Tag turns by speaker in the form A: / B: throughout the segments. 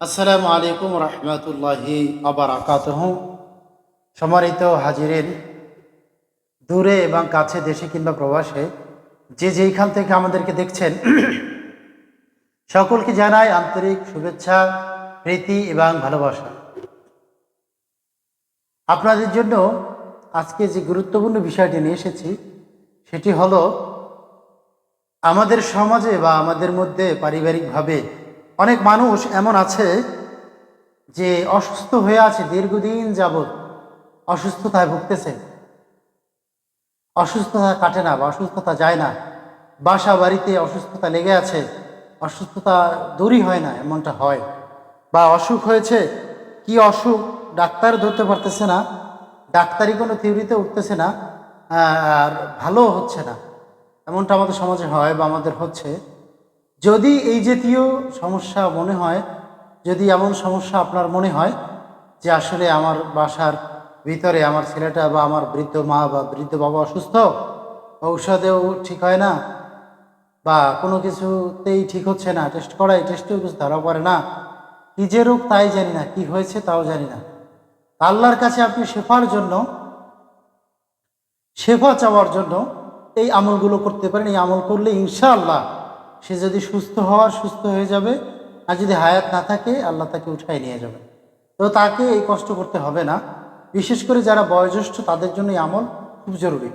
A: আসসালামু আলাইকুম রহমতুল্লাহি আবরাকাত সম্মানিত হাজিরেন, দূরে এবং কাছে দেশে কিংবা প্রবাসে যে যেইখান থেকে আমাদেরকে দেখছেন, সকলকে জানাই আন্তরিক শুভেচ্ছা, প্রীতি এবং ভালোবাসা। আপনাদের জন্য আজকে যে গুরুত্বপূর্ণ বিষয়টি নিয়ে এসেছি, সেটি হলো আমাদের সমাজে বা আমাদের মধ্যে পারিবারিকভাবে অনেক মানুষ এমন আছে যে অসুস্থ হয়ে আছে, দীর্ঘদিন যাবৎ অসুস্থতায় ভুগতেছে। অসুস্থতা কাটে না বা অসুস্থতা যায় না। বাসা বাড়িতে অসুস্থতা লেগে আছে, অসুস্থতা দূরই হয় না, এমনটা হয়। বা অসুখ হয়েছে, কি অসুখ ডাক্তার ধরতে পারতেছে না, ডাক্তারি কোনো থিওরিতে উঠতেছে না আর ভালো হচ্ছে না। এমনটা আমাদের সমাজে হয় বা আমাদের হচ্ছে। যদি এই জাতীয় সমস্যা মনে হয়, যদি এমন সমস্যা আপনার মনে হয় যে আসলে আমার বাসার ভিতরে আমার ছেলেটা বা আমার বৃদ্ধ মা বা বৃদ্ধ বাবা অসুস্থ, ঔষধেও ঠিক হয় না বা কোনো কিছুতেই ঠিক হচ্ছে না টেস্ট করাই টেস্টেও কিছু ধরা পড়ে না, কি যে রোগ তাই জানি না, কি হয়েছে তাও জানি না। আল্লাহর কাছে আপনি শেফার জন্য, শেফা চাওয়ার জন্য এই আমলগুলো করতে পারেন, এই আমল করলে ইনশাআল্লাহ সে যদি সুস্থ হওয়ার, সুস্থ হয়ে যাবে আর যদি হায়াত না থাকে, আল্লাহ তাকে উঠাই নিয়ে যাবে। তো তাকে এই কষ্ট করতে হবে না। বিশেষ করে যারা বয়োজ্যেষ্ঠ, তাদের জন্য এই আমল খুব জরুরি।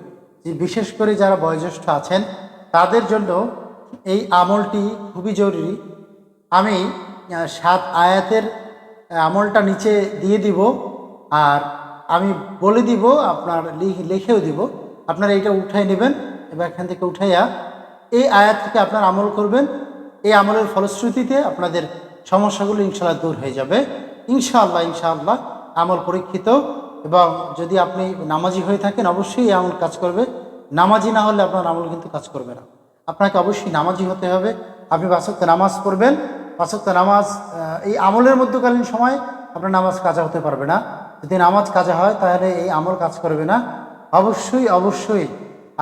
A: যে বিশেষ করে যারা বয়োজ্যেষ্ঠ আছেন, তাদের জন্য এই আমলটি খুবই জরুরি। আমি সাত আয়াতের আমলটা নিচে দিয়ে দিব আর আমি বলে দিব, আপনার লিখ- লিখেও দিব। আপনারা এটা উঠাই নেবেন, এবার এখান থেকে উঠাইয়া এই আয়াত থেকে আপনার আমল করবেন। এই আমলের ফলশ্রুতিতে আপনাদের সমস্যাগুলো ইনশাল্লাহ দূর হয়ে যাবে। ইনশাআল্লাহ ইনশাআল্লাহ আমল পরীক্ষিত এবং যদি আপনি নামাজি হয়ে থাকেন, অবশ্যই এই আমল কাজ করবে। নামাজি না হলে আপনার আমল কিন্তু কাজ করবে না। আপনাকে অবশ্যই নামাজি হতে হবে। আপনি বাসক্ত নামাজ পড়বেন। বাসক্ত নামাজ এই আমলের মধ্যকালীন সময় আপনার নামাজ কাজা হতে পারবে না। যদি নামাজ কাজা হয়, তাহলে এই আমল কাজ করবে না। অবশ্যই অবশ্যই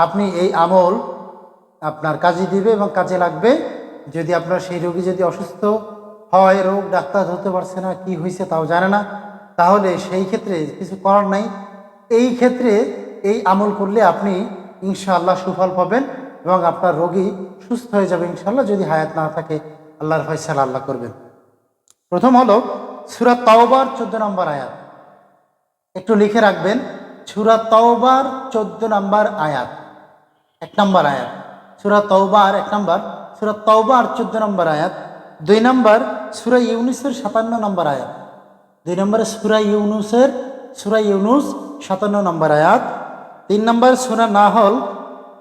A: আপনি এই আমল আপনার কাজে দিবে এবং কাজে লাগবে। যদি আপনার সেই রোগী যদি অসুস্থ হয়, রোগ ডাক্তার ধরতে পারছে না, কি হয়েছে তাও জানে না। তাহলে সেই ক্ষেত্রে কিছু করার নাই। এই ক্ষেত্রে এই আমল করলে আপনি ইনশাআল্লাহ সুফল পাবেন এবং আপনার রোগী সুস্থ হয়ে যাবে ইনশাআল্লাহ যদি হায়াত না থাকে। আল্লাহর ফয়সালা আল্লাহ করবেন। প্রথম হলো সুরাত তাওবার চোদ্দ নম্বর আয়াত। একটু লিখে রাখবেন, সুরা তাওবার চোদ্দ নম্বর আয়াত। এক নম্বর আয়াত। সুরা তওবার এক নম্বর। সুরা তওবার চোদ্দ নম্বর আয়াত। দুই নম্বর, সুরা ইউনুসের সাতান্ন নম্বর আয়াত। দুই নম্বরে, সুরা ইউনুসের, সুরা ইউনুস সাতান্ন নম্বর আয়াত। তিন নম্বর, সুরা নাহল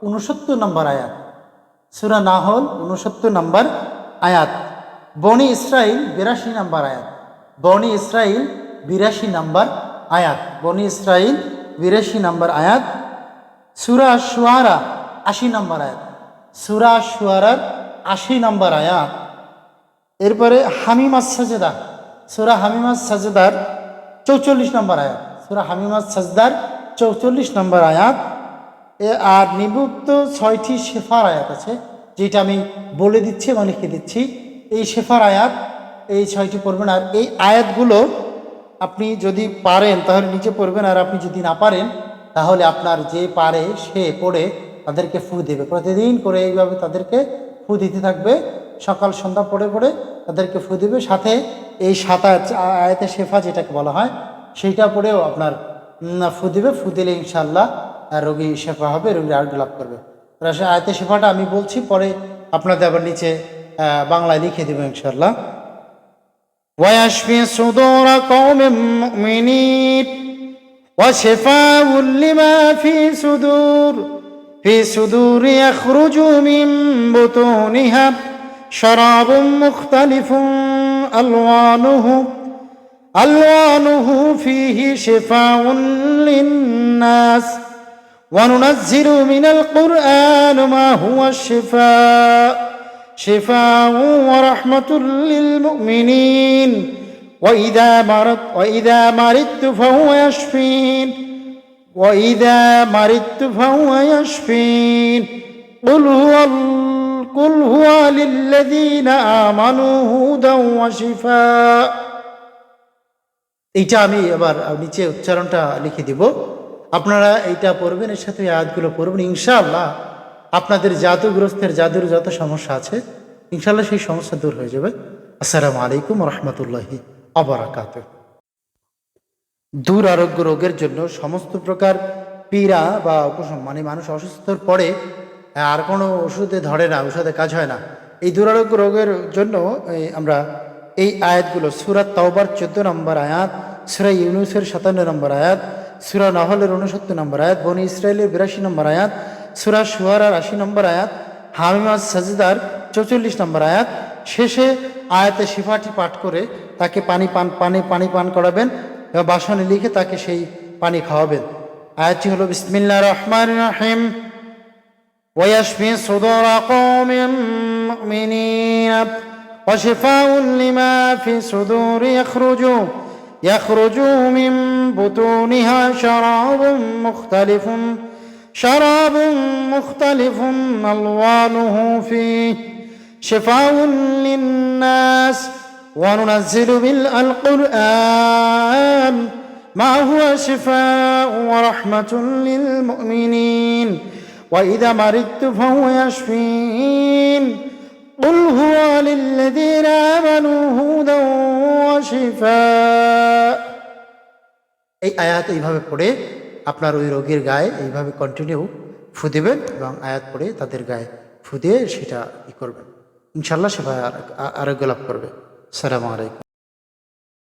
A: উনসত্তর নম্বর আয়াত। সুরা নাহল উনসত্তর নম্বর আয়াত। বনি ইসরাইল বিরাশি নম্বর আয়াত। বনি ইসরাইল বিরাশি নম্বর আয়াত। বনি ইসরাইল বিরাশি নম্বর আয়াত। সুরা সুয়ারা আশি নম্বর আয়াত। সুরা সুয়ারার আশি নম্বর আয়াত। এরপরে হামিমাস সাজেদা, সুরা হামিমাস সাজেদার চৌচল্লিশ নম্বর আয়াত। সুরা হামিমাস সাজদার চৌচল্লিশ নম্বর আয়াত। এ আর নিবুক্ত ছয়টি শেফার আয়াত আছে, যেটা আমি বলে দিচ্ছি এবং লিখে দিচ্ছি। এই শেফার আয়াত, এই ছয়টি পড়বেন আর এই আয়াতগুলো আপনি যদি পারেন তাহলে নিচে পড়বেন আর আপনি যদি না পারেন তাহলে আপনার যে পারে সে পড়ে তাদেরকে ফু দেবে প্রতিদিন করে এইভাবে তাদেরকে ফু দিতে থাকবে সকাল সন্ধ্যা পড়ে পড়ে তাদেরকে ফু দেবে সাথে এই সাত আয়াত আয়াতে শেফা যেটাকে বলা হয় সেইটা পড়েও আপনার উম, ফু দিবে ফু দিলে ইনশাল্লাহ আর রোগী শেফা হবে রোগী আরোগ্য লাভ করবে আর সে আয়াতে শেফাটা আমি বলছি পরে আপনাদের আবার নিচে আহ, বাংলায় লিখে দেবো ইনশাল্লাহ ويشفي صدور قوم مؤمنين وشفاء لما في صدور في صدور يخرج من بطونها شراب مختلف ألوانه ألوانه فيه شفاء للناس وننزل من القرآن ما هو الشفاء شفاء ورحمة للمؤمنين وإذا مرض وإذا مرضت فهو يشفين وإذا مرضت فهو يشفين قل هو ال- قل هو للذين آمنوا هدى وشفاء এইটা আমি এবার নিচে উচ্চারণটা লিখে দিব আপনারা এইটা পড়বেন এর সাথে এই আয়াতগুলো পড়বেন ইনশাআল্লাহ আপনাদের জাদুগ্রস্তের জাদুর যত সমস্যা আছে ইনশাআল্লাহ সেই সমস্যা দূর হয়ে যাবে আসসালামু আলাইকুম রহমতুল্লাহি অবরাকাত দূর আরোগ্য রোগের জন্য সমস্ত প্রকার পীড়া বা উপশম মানে মানুষ অসুস্থর পরে আর কোনো ওষুধে ধরে না ওষুধে কাজ হয় না। এই দুরারোগ্য রোগের জন্য আমরা এই আয়াতগুলো সুরাত তাওবার চোদ্দ নম্বর আয়াত, সুরা ইউনুসের সাতান্ন নম্বর আয়াত, সুরা নহলের উনসত্তর নম্বর আয়াত, বনি ইসরায়েলের বিরাশি নম্বর আয়াত, সুরা সুহারার আশি নম্বর আয়াত হামিমাজ সাজদার চৌচল্লিশ নম্বর আয়াত। শেষে আয়াতে শিফাটি পাঠ করে তাকে পানি পান, পানি পানি পান করাবেন। এবং বাসনে লিখে তাকে সেই পানি খাওয়াবেন আয়াতটি হলো বিসমিল্লা রহমান রাহিম ويشفي صدور قوم مؤمنين وشفاء لما في صدور يخرج يخرج من بطونها شراب مختلف شراب مختلف ألوانه فيه شفاء للناس وننزل بالقرآن ما هو شفاء ورحمة للمؤمنين وإذا مرضت فهو يشفين قل هو للذين آمنوا هدى وشفاء এই আয়াত এইভাবে পড়ে আপনার ওই রোগীর গায়ে এইভাবে কন্টিনিউ ফু দেবেন এবং আয়াত পড়ে তাদের গায়ে ফু দিয়ে সেটা ই করবেন ইনশাল্লাহ সেবা আরোগ্য লাভ করবে সালামু আলাইকুম